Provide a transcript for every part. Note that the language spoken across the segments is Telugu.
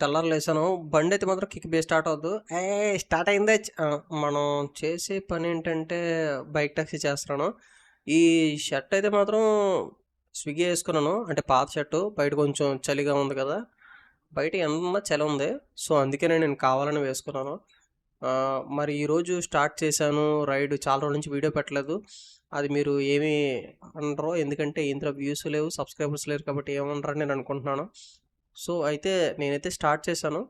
తెల్లారు లేసాను బండి అయితే మాత్రం కిక్ బే స్టార్ట్ అవ్వదు ఏ స్టార్ట్ అయిందే మనం చేసే పని ఏంటంటే బైక్ టాక్సీ చేస్తున్నాను. ఈ షర్ట్ అయితే మాత్రం స్విగ్గీ వేసుకున్నాను అంటే పాత షర్టు. బయట కొంచెం చలిగా ఉంది కదా! బయట ఎంత చలి ఉంది సో, అందుకనే నేను కావాలని వేసుకున్నాను. మరి ఈరోజు స్టార్ట్ చేశాను రైడ్. చాలా రోజుల నుంచి వీడియో పెట్టలేదు. అది మీరు ఏమి అనరు. ఎందుకంటే ఇందులో వ్యూస్ లేవు, సబ్‌స్క్రైబర్స్ లేరు కాబట్టి ఏమనరని నేను అనుకుంటున్నాను. సో, అయితే నేనైతే స్టార్ట్ చేశాను.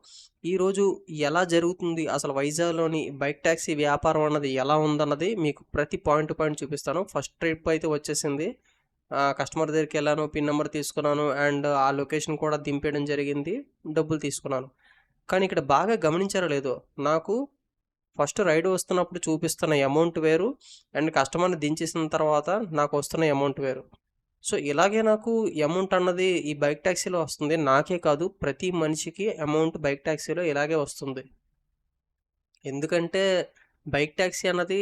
ఈరోజు ఎలా జరుగుతుంది? అసలు వైజాగ్‌లోని బైక్ టాక్సీ వ్యాపారం అన్నది ఎలా ఉందన్నది మీకు ప్రతి పాయింట్ పాయింట్ చూపిస్తాను. ఫస్ట్ ట్రిప్ అయితే వచ్చేసింది. కస్టమర్ దగ్గరికి వెళ్ళాను పిన్ నెంబర్ తీసుకున్నాను. అండ్ ఆ లొకేషన్ కూడా దింపేయడం జరిగింది. డబ్బులు తీసుకున్నాను. కానీ ఇక్కడ బాగా గమనించారో లేదో నాకు ఫస్ట్ రైడ్ వస్తున్నప్పుడు చూపిస్తున్న అమౌంట్ వేరు. అండ్ కస్టమర్‌ని దించేసిన తర్వాత నాకు వస్తున్న అమౌంట్ వేరు. సో, ఇలాగే నాకు అమౌంట్ అన్నది ఈ బైక్ టాక్సీలో వస్తుంది. నాకే కాదు ప్రతి మనిషికి అమౌంట్ బైక్ టాక్సీలో ఇలాగే వస్తుంది. ఎందుకంటే బైక్ టాక్సీ అన్నది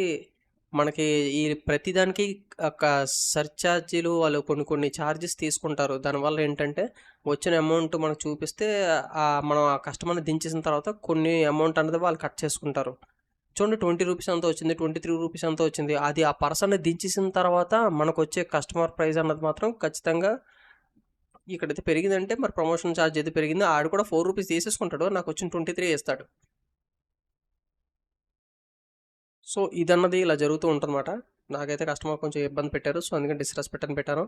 మనకి ఈ ప్రతిదానికి ఒక సర్చార్జీలు వాళ్ళు కొన్ని కొన్ని చార్జెస్ తీసుకుంటారు. దానివల్ల ఏంటంటే వచ్చిన అమౌంట్ మనకు చూపిస్తే మనం ఆ కస్టమర్‌ని దించేసిన తర్వాత కొన్ని అమౌంట్ అన్నది వాళ్ళు కట్ చేసుకుంటారు. చూడండి ట్వంటీ రూపీస్ అంత వచ్చింది. ట్వంటీ త్రీ రూపీస్ అంతా వచ్చింది. అది ఆ పర్సన్ దించేసిన తర్వాత మనకు వచ్చే కస్టమర్ ప్రైస్ అన్నది మాత్రం ఖచ్చితంగా ఇక్కడైతే పెరిగిందంటే మరి ప్రమోషన్ చార్జ్ అయితే పెరిగింది. ఆడు కూడా ఫోర్ రూపీస్ తీసేసుకుంటాడు. నాకొచ్చిన 23 ఇస్తాడు. సో, ఇదన్నది ఇలా జరుగుతూ ఉంటుందన్నమాట నాకైతే కస్టమర్ కొంచెం ఇబ్బంది పెట్టారు. సో, అందుకని డిస్‌రెస్పెక్ట్ అని పెట్టాను.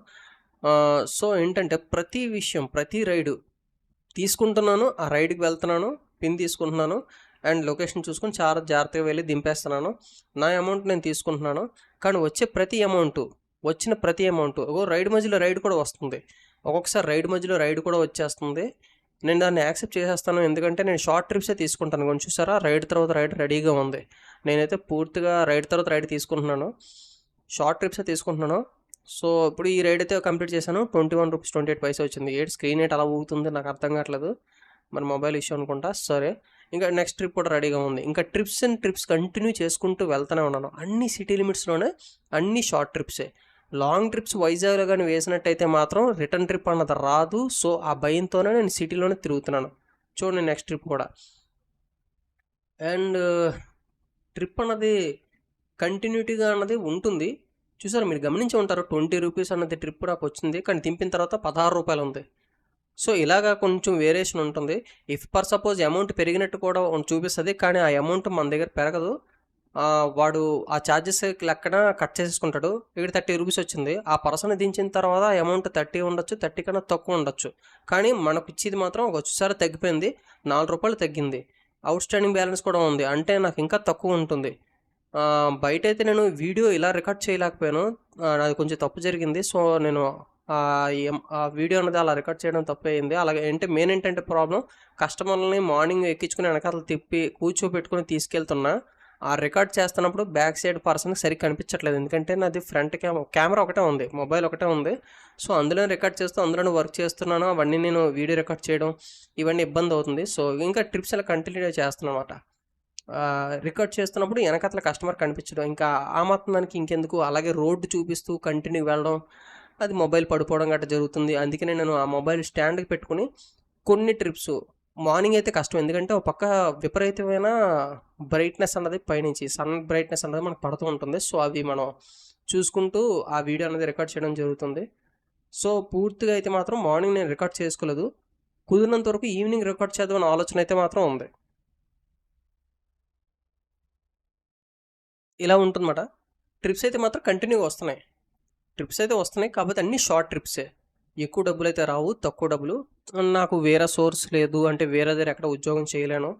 సో, ఏంటంటే ప్రతి విషయం, ప్రతి రైడు తీసుకుంటున్నాను. ఆ రైడ్‌కి వెళ్తున్నాను. పిన్ తీసుకుంటున్నాను. అండ్ లొకేషన్ చూసుకొని చాలా జాగ్రత్తగా వెళ్ళి దింపేస్తున్నాను. నా అమౌంట్ నేను తీసుకుంటున్నాను. కానీ వచ్చే ప్రతి అమౌంట్ వచ్చిన ప్రతి అమౌంట్ ఒక రైడ్ మధ్యలో రైడ్ కూడా వస్తుంది. ఒక్కొక్కసారి రైడ్ మధ్యలో రైడ్ కూడా వచ్చేస్తుంది. నేను దాన్ని యాక్సెప్ట్ చేసేస్తాను. ఎందుకంటే నేను షార్ట్ ట్రిప్సే తీసుకుంటాను. కొంచెం చూసారా రైడ్ తర్వాత రైడ్ రెడీగా ఉంది. నేనైతే పూర్తిగా రైడ్ తర్వాత రైడ్ తీసుకుంటున్నాను. షార్ట్ ట్రిప్సే తీసుకుంటున్నాను. సో, ఇప్పుడు ఈ రైడ్ అయితే కంప్లీట్ చేశాను. Twenty one rupees twenty eight paisa వచ్చింది. ఏడు స్క్రీన్ ఎయిట్ అలా ఊగుతుంది నాకు అర్థం కావట్లేదు. మరి మొబైల్ ఇష్యూ అనుకుంటా. సరే. ఇంకా నెక్స్ట్ ట్రిప్ కూడా రెడీగా ఉంది. ఇంకా ట్రిప్స్ అండ్ ట్రిప్స్ కంటిన్యూ చేసుకుంటూ వెళ్తూనే ఉన్నాను. అన్ని సిటీ లిమిట్స్‌లోనే అన్ని షార్ట్ ట్రిప్సే. లాంగ్ ట్రిప్స్ వైజాగ్‌లో కానీ వేసినట్టయితే మాత్రం రిటర్న్ ట్రిప్ అన్నది రాదు. సో, ఆ భయంతోనే నేను సిటీలోనే తిరుగుతున్నాను. చూడండి నెక్స్ట్ ట్రిప్ కూడా. అండ్ ట్రిప్ అన్నది కంటిన్యూటీగా అన్నది ఉంటుంది. చూసారా మీరు గమనించి ఉంటారు. ట్వంటీ రూపీస్ అన్నది ట్రిప్ నాకు వచ్చింది కానీ దింపిన తర్వాత పదహారు రూపాయలు ఉంది. సో, ఇలాగా కొంచెం వేరియేషన్ ఉంటుంది. ఇఫ్ పర్ సపోజ్ అమౌంట్ పెరిగినట్టు కూడా చూపిస్తుంది కానీ ఆ అమౌంట్ మన దగ్గర పెరగదు. వాడు ఆ చార్జెస్ లెక్కన కట్ చేసేసుకుంటాడు. ఇక్కడ థర్టీ రూపీస్ వచ్చింది. ఆ పర్సన్ దించిన తర్వాత ఆ అమౌంట్ 30 ఉండొచ్చు. 30 కన్నా తక్కువ ఉండొచ్చు. కానీ మనకిచ్చేది మాత్రం వచ్చేసారి తగ్గిపోయింది. నాలుగు రూపాయలు తగ్గింది. అవుట్ స్టాండింగ్ బ్యాలెన్స్ కూడా ఉంది. అంటే నాకు ఇంకా తక్కువ ఉంటుంది. బయట అయితే నేను వీడియో ఇలా రికార్డ్ చేయలేకపోయాను. అది నాది కొంచెం తప్పు జరిగింది. సో, నేను వీడియో అనేది అలా రికార్డ్ చేయడం తప్పయింది. అలాగే అంటే మెయిన్ ఏంటంటే ప్రాబ్లమ్ కస్టమర్‌లని మార్నింగ్ ఎక్కించుకొని వెనకాతల తిప్పి కూర్చోబెట్టుకొని తీసుకెళ్తున్నా. ఆ రికార్డ్ చేస్తున్నప్పుడు బ్యాక్ సైడ్ పర్సన్ సరిగ్గా కనిపించట్లేదు. ఎందుకంటే నాది ఫ్రంట్ కెమెరా కెమెరా ఒకటే ఉంది. మొబైల్ ఒకటే ఉంది. సో, అందులోనే రికార్డ్ చేస్తూ అందులోనే వర్క్ చేస్తున్నాను. అవన్నీ నేను వీడియో రికార్డ్ చేయడం ఇవన్నీ ఇబ్బంది అవుతుంది. సో, ఇంకా ట్రిప్స్ అలా కంటిన్యూ చేస్తున్నానన్నమాట. ఆహ్, రికార్డ్ చేస్తున్నప్పుడు వెనకాతల కస్టమర్ కనిపించడం. ఇంకా ఆ మాత్రం దానికి ఇంకెందుకు అలాగే రోడ్డు చూపిస్తూ కంటిన్యూ వెళ్ళడం. అది మొబైల్ పడిపోవడం గట్రా జరుగుతుంది. అందుకనే నేను ఆ మొబైల్ స్టాండ్‌కి పెట్టుకుని కొన్ని ట్రిప్స్ మార్నింగ్ అయితే కష్టం. ఎందుకంటే ఒక పక్క విపరీతమైన బ్రైట్‌నెస్ అన్నది పైనుంచి సన్ బ్రైట్‌నెస్ అన్నది మనకు పడుతూ ఉంటుంది. సో, అవి మనం చూసుకుంటూ ఆ వీడియో అనేది రికార్డ్ చేయడం జరుగుతుంది. సో, పూర్తిగా అయితే మాత్రం మార్నింగ్ నేను రికార్డ్ చేసుకోలేదు. కుదిరినంత వరకు ఈవినింగ్ రికార్డ్ చేద్దామని ఆలోచన అయితే మాత్రం ఉంది. ఇలా ఉంటుందన్నమాట. ట్రిప్స్ అయితే మాత్రం కంటిన్యూగా వస్తున్నాయి. ట్రిప్స్ అయితే వస్తున్నాయి. కాకపోతే అన్ని షార్ట్ ట్రిప్సే. ఎక్కువ డబ్బులు అయితే రావు. తక్కువ డబ్బులు. నాకు వేరే సోర్స్ లేదు. అంటే వేరే దగ్గర ఎక్కడ ఉద్యోగం చేయలేను.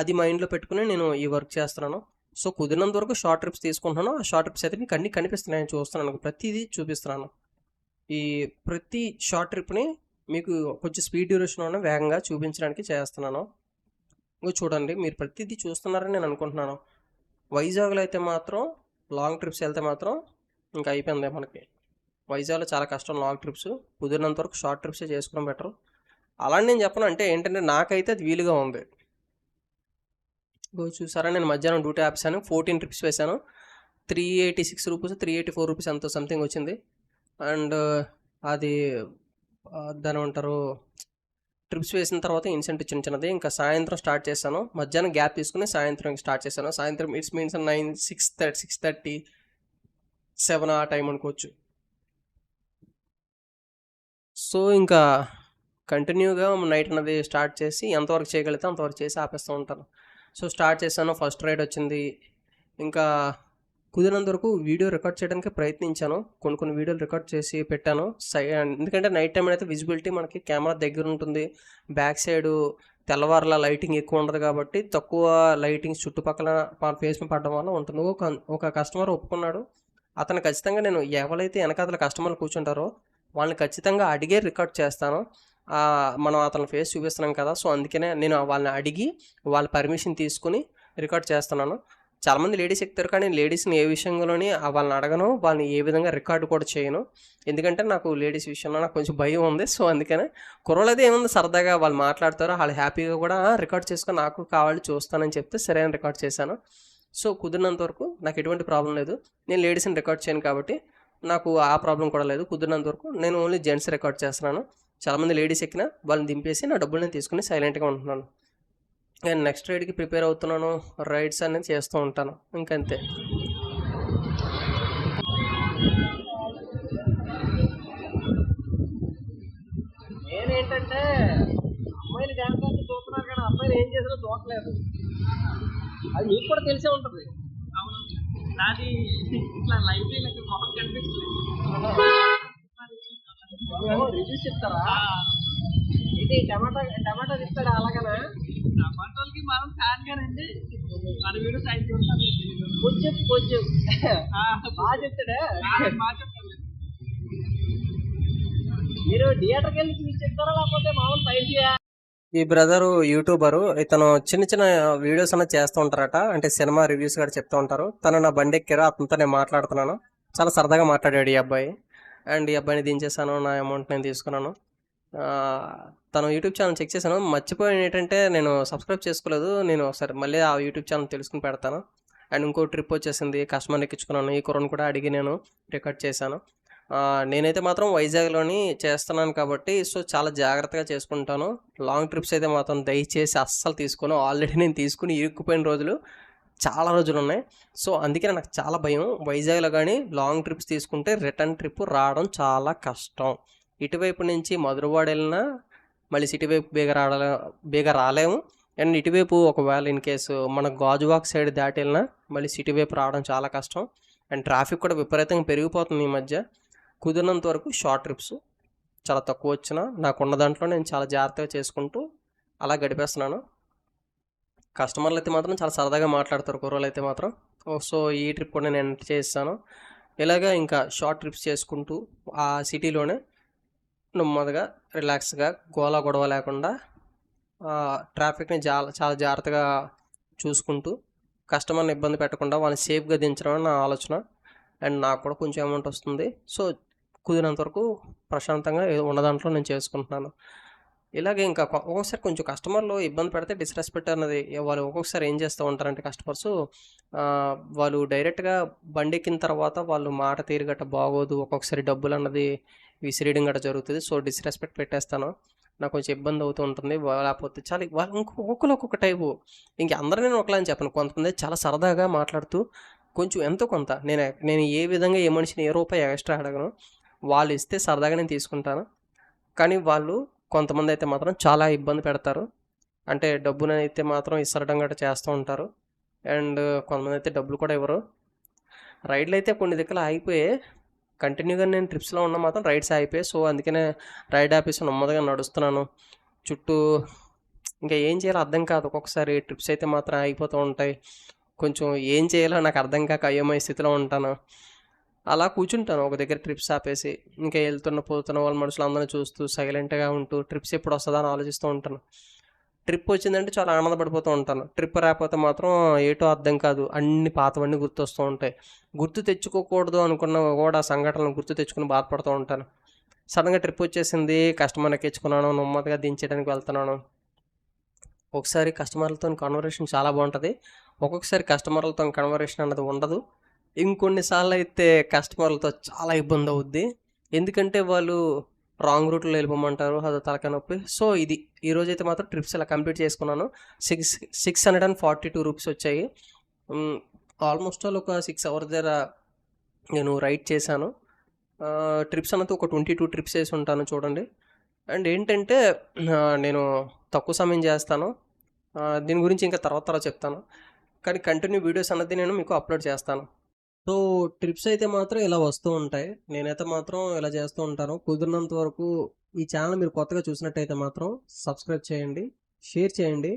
అది మైండ్‌లో పెట్టుకుని నేను ఈ వర్క్ చేస్తున్నాను. సో, కుదిరినంత వరకు షార్ట్ ట్రిప్స్ తీసుకుంటున్నాను. ఆ షార్ట్ ట్రిప్స్ అయితే మీకు అన్నీ కనిపిస్తున్నాయి. నేను చూస్తున్నాను. ప్రతిదీ చూపిస్తున్నాను. ఈ ప్రతి షార్ట్ ట్రిప్‌ని మీకు కొంచెం స్పీడ్ డ్యూరేషన్‌లోనే వేగంగా చూపించడానికి చేస్తున్నాను. ఇగో చూడండి మీరు ప్రతిదీ చూస్తున్నారని నేను అనుకుంటున్నాను. వైజాగ్‌లో అయితే మాత్రం లాంగ్ ట్రిప్స్ వెళ్తే మాత్రం ఇంకా అయిపోయింది మనకి. వైజాగ్‌లో చాలా కష్టం లాంగ్ ట్రిప్స్. కుదిరినంత వరకు షార్ట్ ట్రిప్సే చేసుకోవడం బెటర్. అలా అని నేను చెప్పను. అంటే ఏంటంటే నాకైతే అది వీలుగా ఉంది. ఇగో చూసారా నేను మధ్యాహ్నం డ్యూటీ ఆపేసాను. 14 ట్రిప్స్ వేశాను. Three eighty six rupees three eighty four rupees ఎంతో సంథింగ్ వచ్చింది. అండ్ అది దాని ఉంటారు ట్రిప్స్ వేసిన తర్వాత ఇన్సెంట్ చిన్న చిన్నది ఇంకా సాయంత్రం స్టార్ట్ చేశాను మధ్యాహ్నం గ్యాప్ తీసుకుని సాయంత్రం స్టార్ట్ చేశాను సాయంత్రం it's means nine six thirty six thirty seven ఆ టైం అనుకోవచ్చు. సో ఇంకా కంటిన్యూగా నైట్ అనేది స్టార్ట్ చేసి ఎంతవరకు చేయగలిగితే అంతవరకు చేసి ఆపేస్తూ ఉంటాను. సో స్టార్ట్ చేశాను ఫస్ట్ రైడ్ వచ్చింది. ఇంకా కుదిరినంత వరకు వీడియో రికార్డ్ చేయడానికి ప్రయత్నించాను. కొన్ని కొన్ని వీడియోలు రికార్డ్ చేసి పెట్టాను. సై ఎందుకంటే నైట్ టైం అయితే విజిబిలిటీ మనకి కెమెరా దగ్గర ఉంటుంది. బ్యాక్ సైడ్ తెల్లవారుల లైటింగ్ ఎక్కువ ఉండదు కాబట్టి తక్కువ లైటింగ్ చుట్టుపక్కల ఫేస్ పడడం వల్ల ఉంటుంది. ఒక ఒక కస్టమర్ ఒప్పుకున్నాడు. అతను ఖచ్చితంగా నేను ఎవరైతే వెనకాతల కస్టమర్లు కూర్చుంటారో వాళ్ళని ఖచ్చితంగా అడిగే రికార్డ్ చేస్తాను. మనం అతని ఫేస్ చూపిస్తున్నాం కదా సో అందుకనే నేను వాళ్ళని అడిగి వాళ్ళ పర్మిషన్ తీసుకుని రికార్డ్ చేస్తున్నాను. చాలామంది లేడీస్ ఎక్కుతారు కానీ లేడీస్ని ఏ విషయంలోని వాళ్ళని అడగను వాళ్ళని ఏ విధంగా రికార్డు కూడా చేయను. ఎందుకంటే నాకు లేడీస్ విషయంలో నాకు కొంచెం భయం ఉంది సో అందుకనే కుర్రలు ఏముంది సరదాగా వాళ్ళు మాట్లాడతారు వాళ్ళు హ్యాపీగా కూడా రికార్డ్ చేసుకొని నాకు కావాలి చూస్తానని చెప్తే సరైన రికార్డ్ చేశాను. సో కుదిరినంత వరకు నాకు ఎటువంటి ప్రాబ్లం లేదు. నేను లేడీస్ని రికార్డ్ చేయను కాబట్టి నాకు ఆ ప్రాబ్లం కూడా లేదు. కుదిరినంత వరకు నేను ఓన్లీ జెంట్స్ రికార్డ్ చేస్తున్నాను. చాలామంది లేడీస్ ఎక్కిన వాళ్ళని దింపేసి నా డబ్బులు నేను తీసుకుని సైలెంట్గా ఉంటున్నాను. నేను నెక్స్ట్ రైడ్కి ప్రిపేర్ అవుతున్నాను. రైడ్స్ అనేది చేస్తూ ఉంటాను. ఇంకంతే. నేనేంటంటే అమ్మాయిలు డ్యాన్స్ చూస్తున్నారు కానీ అమ్మాయిలు ఏం చేసినా చూడలేదు అది మీకు కూడా తెలిసే ఉంటుంది. అవును నాది ఇట్లా లైవ్ నాకు మొహం కనిపిస్తుంది రివ్యూస్ చెప్తారా? ఇది టమాటా టమాటా ఇస్తాడా అలాగనా? టమాటోలకి మనం ఫ్యాన్ గానండి. మన వీడియో సైడ్ చూస్తాను కొంచెం కొంచెం. బాగా చెప్తాడా? బాగా చెప్తాను మీరు థియేటర్కి వెళ్ళి చూసి చెప్తారా లేకపోతే మామూలు పైకి ఈ బ్రదరు యూట్యూబరు ఇతను చిన్న చిన్న వీడియోస్ అన్న చేస్తూ ఉంటారట. అంటే సినిమా రివ్యూస్ కూడా చెప్తూ ఉంటారు. తను నా బండి ఎక్కారు అతనితో నేను మాట్లాడుతున్నాను. చాలా సరదాగా మాట్లాడాడు ఈ అబ్బాయి. అండ్ ఈ అబ్బాయిని దించేసాను నా అమౌంట్ నేను తీసుకున్నాను. తను యూట్యూబ్ ఛానల్ చెక్ చేశాను. మర్చిపోయాను ఏంటంటే నేను సబ్స్క్రైబ్ చేసుకోలేదు. నేను ఒకసారి మళ్ళీ ఆ యూట్యూబ్ ఛానల్ తెలుసుకుని పెడతాను. అండ్ ఇంకో ట్రిప్ వచ్చేసింది. కస్టమర్ ఎక్కించుకున్నాను. ఈ కూరను కూడా అడిగి నేను రికార్డ్ చేశాను. నేనైతే మాత్రం వైజాగ్లోని చేస్తున్నాను కాబట్టి సో చాలా జాగ్రత్తగా చేసుకుంటాను. లాంగ్ ట్రిప్స్ అయితే మాత్రం దయచేసి అస్సలు తీసుకోను. ఆల్రెడీ నేను తీసుకుని ఇరుక్కుపోయిన రోజులు చాలా రోజులు ఉన్నాయి సో అందుకే నాకు చాలా భయం. వైజాగ్లో కానీ లాంగ్ ట్రిప్స్ తీసుకుంటే రిటర్న్ ట్రిప్ రావడం చాలా కష్టం. ఇటువైపు నుంచి మధురవాడ వెళ్ళినా మళ్ళీ సిటీ వైపు బేగ రాడ బేగ రాలేము. అండ్ ఇటువైపు ఒకవేళ ఇన్ కేసు మన గాజువాక్ సైడ్ దాటి వెళ్ళినా మళ్ళీ సిటీ వైపు రావడం చాలా కష్టం. అండ్ ట్రాఫిక్ కూడా విపరీతంగా పెరిగిపోతుంది ఈ మధ్య. కుదిరినంత వరకు షార్ట్ ట్రిప్స్ చాలా తక్కువ వచ్చినా నాకున్న దాంట్లో నేను చాలా జాగ్రత్తగా చేసుకుంటూ అలా గడిపేస్తున్నాను. కస్టమర్లు అయితే మాత్రం చాలా సరదాగా మాట్లాడతారు కుర్రోళ్ళు అయితే మాత్రం సో ఈ ట్రిప్ కూడా నేను ఎంటర్ చేస్తాను ఇలాగా ఇంకా షార్ట్ ట్రిప్స్ చేసుకుంటూ ఆ సిటీలోనే నెమ్మదిగా రిలాక్స్గా గోల గొడవ లేకుండా ట్రాఫిక్ని చాలా చాలా జాగ్రత్తగా చూసుకుంటూ కస్టమర్ని ఇబ్బంది పెట్టకుండా వాళ్ళని సేఫ్గా దించడం అని నా ఆలోచన. అండ్ నాకు కూడా కొంచెం అమౌంట్ వస్తుంది. సో కుదిరినంత వరకు ప్రశాంతంగా ఏదో ఉన్న దాంట్లో నేను చేసుకుంటున్నాను. ఇలాగే ఇంకా ఒక్కొక్కసారి కొంచెం కస్టమర్లు ఇబ్బంది పెడితే డిస్రెస్పెక్ట్ అన్నది వాళ్ళు ఒక్కొక్కసారి ఏం చేస్తూ ఉంటారంటే కస్టమర్స్ వాళ్ళు డైరెక్ట్గా బండి ఎక్కిన తర్వాత వాళ్ళు మాట తీరు గట్ట బాగోదు ఒక్కొక్కసారి డబ్బులు అన్నది విసిరేయడం గట్ట జరుగుతుంది. సో డిస్రెస్పెక్ట్ పెట్టేస్తాను. నాకు కొంచెం ఇబ్బంది అవుతూ ఉంటుంది. లేకపోతే చాలా వాళ్ళు ఇంకొకరు ఒక్కొక్క టైపు. ఇంక అందరూ నేను ఒకలా అని చెప్పను. కొంతమంది చాలా సరదాగా మాట్లాడుతూ కొంచెం ఎంతో కొంత. నేను నేను ఏ విధంగా ఏ మనిషిని ఏ రూపాయి ఎక్స్ట్రా అడగను. వాళ్ళు ఇస్తే సరదాగా నేను తీసుకుంటాను. కానీ వాళ్ళు కొంతమంది అయితే మాత్రం చాలా ఇబ్బంది పెడతారు. అంటే డబ్బును అయితే మాత్రం ఇసరడం గట్రా చేస్తూ ఉంటారు. అండ్ కొంతమంది అయితే డబ్బులు కూడా ఇవ్వరు. రైడ్లు అయితే కొన్ని దిక్కులు ఆగిపోయాయి. కంటిన్యూగా నేను ట్రిప్స్లో ఉన్న మాత్రం రైడ్స్ ఆగిపోయాయి. సో అందుకనే రైడ్ ఆఫీస్ నెమ్మదిగా నడుస్తున్నాను. చుట్టూ ఇంకా ఏం చేయాలో అర్థం కాదు. ఒక్కొక్కసారి ట్రిప్స్ అయితే మాత్రం ఆగిపోతూ ఉంటాయి. కొంచెం ఏం చేయాలో నాకు అర్థం కాక అయోమయ స్థితిలో ఉంటాను. అలా కూర్చుంటాను. ఒక దగ్గర ట్రిప్స్ ఆపేసి ఇంకా వెళ్తున్న పోతున్న వాళ్ళ మనుషులు అందరినీ చూస్తూ సైలెంట్గా ఉంటూ ట్రిప్స్ ఎప్పుడు వస్తుందా అని ఆలోచిస్తూ ఉంటాను. ట్రిప్ వచ్చిందంటే చాలా ఆనందపడిపోతూ ఉంటాను. ట్రిప్ రాకపోతే మాత్రం ఏటో అర్థం కాదు. అన్ని పాతవన్నీ గుర్తొస్తూ ఉంటాయి. గుర్తు తెచ్చుకోకూడదు అనుకున్న కూడా సంఘటనలు గుర్తు తెచ్చుకుని బాధపడుతూ ఉంటాను. సడన్గా ట్రిప్ వచ్చేసింది. కస్టమర్ ఎక్కించుకున్నాను. నెమ్మదిగా దించడానికి వెళ్తున్నాను. ఒకసారి కస్టమర్లతో కన్వర్సేషన్ చాలా బాగుంటుంది. ఒక్కొక్కసారి కస్టమర్లతో కన్వర్సేషన్ అన్నది ఉండదు. ఇంకొన్నిసార్లు అయితే కస్టమర్లతో చాలా ఇబ్బంది అవుద్ది ఎందుకంటే వాళ్ళు రాంగ్ రూట్లో వెళ్ళిపోమంటారు అది తలకనొప్పి సో ఇది ఈరోజు అయితే మాత్రం ట్రిప్స్ ఇలా కంప్లీట్ చేసుకున్నాను. Six six hundred and forty two rupees వచ్చాయి. ఆల్మోస్ట్ ఆల్ ఒక సిక్స్ అవర్ దగ్గర నేను రైడ్ చేశాను. ట్రిప్స్ అన్నది ఒక ట్వంటీ టూ ట్రిప్స్ వేసి ఉంటాను చూడండి. అండ్ ఏంటంటే నేను తక్కువ సమయం చేస్తాను. దీని గురించి ఇంకా తర్వాత తర్వాత చెప్తాను. కానీ కంటిన్యూ వీడియోస్ అన్నది నేను మీకు అప్లోడ్ చేస్తాను. సో ట్రిప్స్ అయితే మాత్రం ఇలా వస్తూ ఉంటాయి. నేనైతే మాత్రం ఇలా చేస్తూ ఉంటాను. కుదిరినంత వరకు ఈ ఛానల్ మీరు కొత్తగా చూసినట్టయితే మాత్రం సబ్స్క్రైబ్ చేయండి షేర్ చేయండి.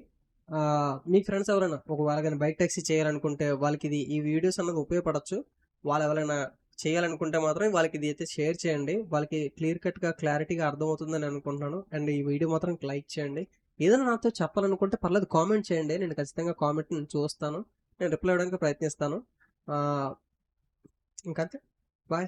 మీ ఫ్రెండ్స్ ఎవరైనా ఒకవేళ కానీ బైక్ ట్యాక్సీ చేయాలనుకుంటే వాళ్ళకి ఇది ఈ వీడియోస్ అన్నది ఉపయోగపడచ్చు. వాళ్ళు ఎవరైనా చేయాలనుకుంటే మాత్రం వాళ్ళకి ఇది అయితే షేర్ చేయండి. వాళ్ళకి క్లియర్ కట్గా క్లారిటీగా అర్థమవుతుందని అనుకుంటున్నాను. అండ్ ఈ వీడియో మాత్రం లైక్ చేయండి. ఏదైనా నాతో చెప్పాలనుకుంటే పర్లేదు కామెంట్ చేయండి. నేను ఖచ్చితంగా కామెంట్ నేను చూస్తాను. నేను రిప్లై ఇవ్వడానికి ప్రయత్నిస్తాను. ఆ, ఇంకంతే బాయ్